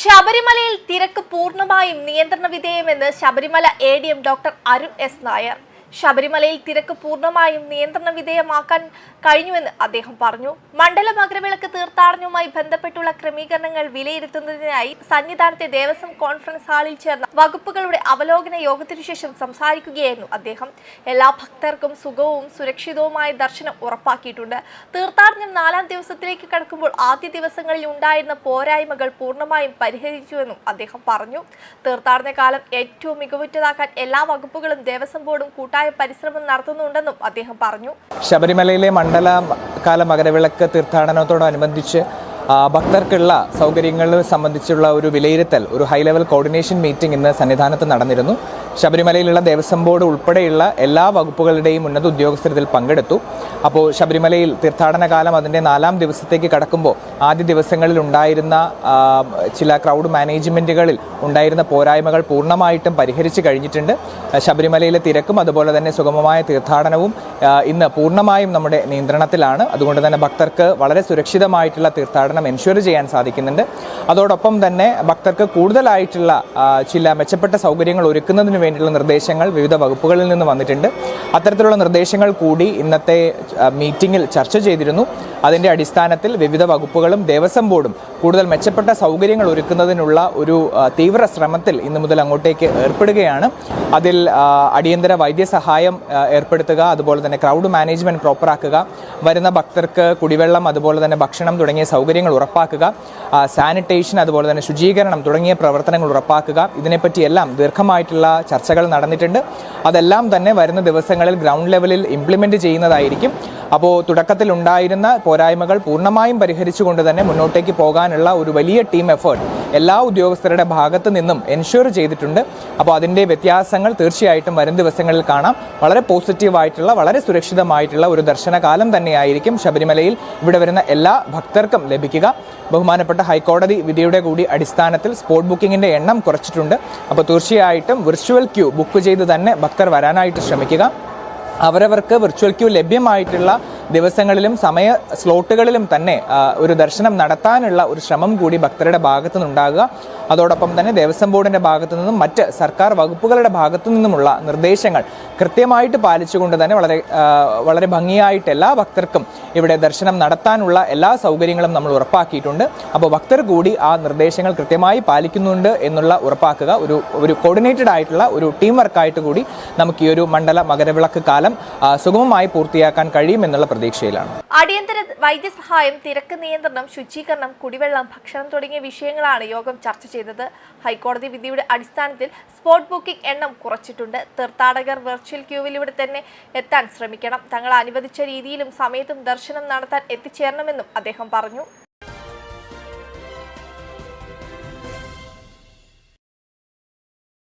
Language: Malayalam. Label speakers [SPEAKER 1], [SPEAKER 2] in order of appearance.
[SPEAKER 1] ശബരിമലയിൽ തിരക്ക് പൂർണമായും നിയന്ത്രണ വിധേയമെന്ന് Sabarimala A D M doctor Arun S Nair. ശബരിമലയിൽ തിരക്ക് പൂർണമായും നിയന്ത്രണ വിധേയമാക്കാൻ കഴിഞ്ഞുവെന്ന് അദ്ദേഹം പറഞ്ഞു. മണ്ഡല മകരവിളക്ക് തീർത്ഥാടനവുമായി ബന്ധപ്പെട്ടുള്ള ക്രമീകരണങ്ങൾ വിലയിരുത്തുന്നതിനായി സന്നിധാനത്തെ ദേവസ്വം കോൺഫറൻസ് ഹാളിൽ ചേർന്ന വകുപ്പുകളുടെ അവലോകന യോഗത്തിനു ശേഷം സംസാരിക്കുകയായിരുന്നു അദ്ദേഹം. എല്ലാ ഭക്തർക്കും സുഖവും സുരക്ഷിതവുമായ ദർശനം ഉറപ്പാക്കിയിട്ടുണ്ട്. തീർത്ഥാടനം നാലാം ദിവസത്തിലേക്ക് കടക്കുമ്പോൾ ആദ്യ ദിവസങ്ങളിൽ ഉണ്ടായിരുന്ന പോരായ്മകൾ പൂർണമായും പരിഹരിച്ചുവെന്നും അദ്ദേഹം പറഞ്ഞു. തീർത്ഥാടന കാലം ഏറ്റവും മികവുറ്റതാക്കാൻ എല്ലാ വകുപ്പുകളും ദേവസ്വം ബോർഡും കൂട്ടായ പരിശ്രമം നടത്തുന്നുണ്ടെന്നും അദ്ദേഹം പറഞ്ഞു.
[SPEAKER 2] ശബരിമലയിലെ മണ്ഡല കാല മകരവിളക്ക് തീർത്ഥാടനത്തോടനുബന്ധിച്ച് ഭക്തർക്കുള്ള സൗകര്യങ്ങൾ സംബന്ധിച്ചുള്ള ഒരു വിലയിരുത്തൽ ഒരു ഹൈ ലെവൽ കോർഡിനേഷൻ മീറ്റിംഗ് ഇന്ന് സന്നിധാനത്ത് നടന്നിരുന്നു. ശബരിമലയിലുള്ള ദേവസ്വം ബോർഡ് ഉൾപ്പെടെയുള്ള എല്ലാ വകുപ്പുകളുടെയും ഉന്നത ഉദ്യോഗസ്ഥർ ഇതിൽ പങ്കെടുത്തു. അപ്പോൾ ശബരിമലയിൽ തീർത്ഥാടന കാലം അതിന്റെ നാലാം ദിവസത്തേക്ക് കടക്കുമ്പോൾ ആദ്യ ദിവസങ്ങളിൽ ഉണ്ടായിരുന്ന ചില ക്രൗഡ് മാനേജ്മെന്റുകളിൽ ഉണ്ടായിരുന്ന പോരായ്മകൾ പൂർണമായിട്ടും പരിഹരിച്ചു കഴിഞ്ഞിട്ടുണ്ട്. ശബരിമലയിലെ തിരക്കും അതുപോലെ തന്നെ സുഗമമായ തീർത്ഥാടനവും ഇന്ന് പൂർണമായും നമ്മുടെ നിയന്ത്രണത്തിലാണ്. അതുകൊണ്ട് തന്നെ ഭക്തർക്ക് വളരെ സുരക്ഷിതമായിട്ടുള്ള തീർത്ഥാടനം എൻഷുർ ചെയ്യാൻ സാധിക്കുന്നുണ്ട്. അതോടൊപ്പം തന്നെ ഭക്തർക്ക് കൂടുതലായിട്ടുള്ള ചില മെച്ചപ്പെട്ട സൗകര്യങ്ങൾ ഒരുക്കുന്നതിന് വേണ്ടിയുള്ള നിർദ്ദേശങ്ങൾ വിവിധ വകുപ്പുകളിൽ നിന്ന് വന്നിട്ടുണ്ട്. അത്തരത്തിലുള്ള നിർദ്ദേശങ്ങൾ കൂടി ഇന്നത്തെ മീറ്റിംഗിൽ ചർച്ച ചെയ്തിരുന്നു. അതിന്റെ അടിസ്ഥാനത്തിൽ വിവിധ വകുപ്പുകളും ദേവസ്വം ബോർഡും കൂടുതൽ മെച്ചപ്പെട്ട സൗകര്യങ്ങൾ ഒരുക്കുന്നതിനുള്ള ഒരു തീവ്ര ശ്രമത്തിൽ ഇന്നു മുതൽ അങ്ങോട്ടേക്ക് ഏർപ്പെടുകയാണ്. അതിൽ അടിയന്തര വൈദ്യസഹായം ഏർപ്പെടുത്തുക അതുപോലെ തന്നെ ക്രൗഡ് മാനേജ്മെന്റ് പ്രോപ്പറാക്കുക വരുന്ന ഭക്തർക്ക് കുടിവെള്ളം അതുപോലെ തന്നെ ഭക്ഷണം തുടങ്ങിയ സൗകര്യങ്ങൾ ഉറപ്പാക്കുക സാനിറ്റേഷൻ അതുപോലെ തന്നെ ശുചീകരണം തുടങ്ങിയ പ്രവർത്തനങ്ങൾ ഉറപ്പാക്കുക ഇതിനെപ്പറ്റിയെല്ലാം ദീർഘമായിട്ടുള്ള ചർച്ചകൾ നടന്നിട്ടുണ്ട്. അതെല്ലാം തന്നെ വരുന്ന ദിവസങ്ങളിൽ ഗ്രൗണ്ട് ലെവലിൽ ഇംപ്ലിമെന്റ് ചെയ്യുന്നതായിരിക്കും. അപ്പോൾ തുടക്കത്തിൽ ഉണ്ടായിരുന്ന പോരായ്മകൾ പൂർണമായും പരിഹരിച്ചുകൊണ്ട് തന്നെ മുന്നോട്ടേക്ക് പോകാനുള്ള ഒരു വലിയ ടീം എഫേർട്ട് എല്ലാ ഉദ്യോഗസ്ഥരുടെ ഭാഗത്തു നിന്നും എൻഷുർ ചെയ്തിട്ടുണ്ട്. അപ്പോൾ അതിന്റെ വ്യത്യാസങ്ങൾ തീർച്ചയായിട്ടും വരും ദിവസങ്ങളിൽ കാണാം. വളരെ പോസിറ്റീവായിട്ടുള്ള വളരെ സുരക്ഷിതമായിട്ടുള്ള ഒരു ദർശനകാലം തന്നെയായിരിക്കും ശബരിമലയിൽ ഇവിടെ വരുന്ന എല്ലാ ഭക്തർക്കും ലഭിക്കുക. ബഹുമാനപ്പെട്ട ഹൈക്കോടതി വിധിയുടെ കൂടി അടിസ്ഥാനത്തിൽ സ്പോട്ട് ബുക്കിങ്ങിന്റെ എണ്ണം കുറച്ചിട്ടുണ്ട്. അപ്പോൾ തീർച്ചയായിട്ടും വിർച്വൽ ക്യൂ ബുക്ക് ചെയ്ത് തന്നെ ഭക്തർ വരാനായിട്ട് ശ്രമിക്കുക. അവരവർക്ക് വിർച്വൽ ക്യൂ ലഭ്യമായിട്ടുള്ള ദിവസങ്ങളിലും സമയ സ്ലോട്ടുകളിലും തന്നെ ഒരു ദർശനം നടത്താനുള്ള ഒരു ശ്രമം കൂടി ഭക്തരുടെ ഭാഗത്തു നിന്നുണ്ടാകുക അതോടൊപ്പം തന്നെ ദേവസ്വം ബോർഡിന്റെ ഭാഗത്തു നിന്നും മറ്റ് സർക്കാർ വകുപ്പുകളുടെ ഭാഗത്തു നിന്നുമുള്ള നിർദ്ദേശങ്ങൾ കൃത്യമായിട്ട് പാലിച്ചുകൊണ്ട് തന്നെ വളരെ വളരെ ഭംഗിയായിട്ട് എല്ലാ ഭക്തർക്കും ഇവിടെ ദർശനം നടത്താനുള്ള എല്ലാ സൗകര്യങ്ങളും നമ്മൾ ഉറപ്പാക്കിയിട്ടുണ്ട്. അപ്പോൾ ഭക്തർ കൂടി ആ നിർദ്ദേശങ്ങൾ കൃത്യമായി പാലിക്കുന്നുണ്ട് എന്നുള്ള ഉറപ്പാക്കുക. ഒരു ഒരു കോർഡിനേറ്റഡ് ആയിട്ടുള്ള ഒരു ടീം വർക്കായിട്ട് കൂടി നമുക്ക് ഈ ഒരു മണ്ഡല മകരവിളക്ക് കാലം സുഗമമായി പൂർത്തിയാക്കാൻ കഴിയും എന്നുള്ള പ്രതീക്ഷയിലാണ്.
[SPEAKER 1] അടിയന്തര വൈദ്യസഹായം തിരക്ക് നിയന്ത്രണം ശുചീകരണം കുടിവെള്ളം ഭക്ഷണം തുടങ്ങിയ വിഷയങ്ങളാണ് യോഗം ചർച്ച ചെയ്തത്. ഹൈക്കോടതി വിധിയുടെ അടിസ്ഥാനത്തിൽ സ്പോട്ട് ബുക്കിംഗ് എണ്ണം കുറച്ചിട്ടുണ്ട്. തീർത്ഥാടകർ വെർച്വൽ ക്യൂവിലൂടെ തന്നെ എത്താൻ ശ്രമിക്കണം. തങ്ങൾ അനുവദിച്ച രീതിയിലും സമയത്തും ദർശനം നടത്താൻ എത്തിച്ചേരണമെന്നും അദ്ദേഹം പറഞ്ഞു.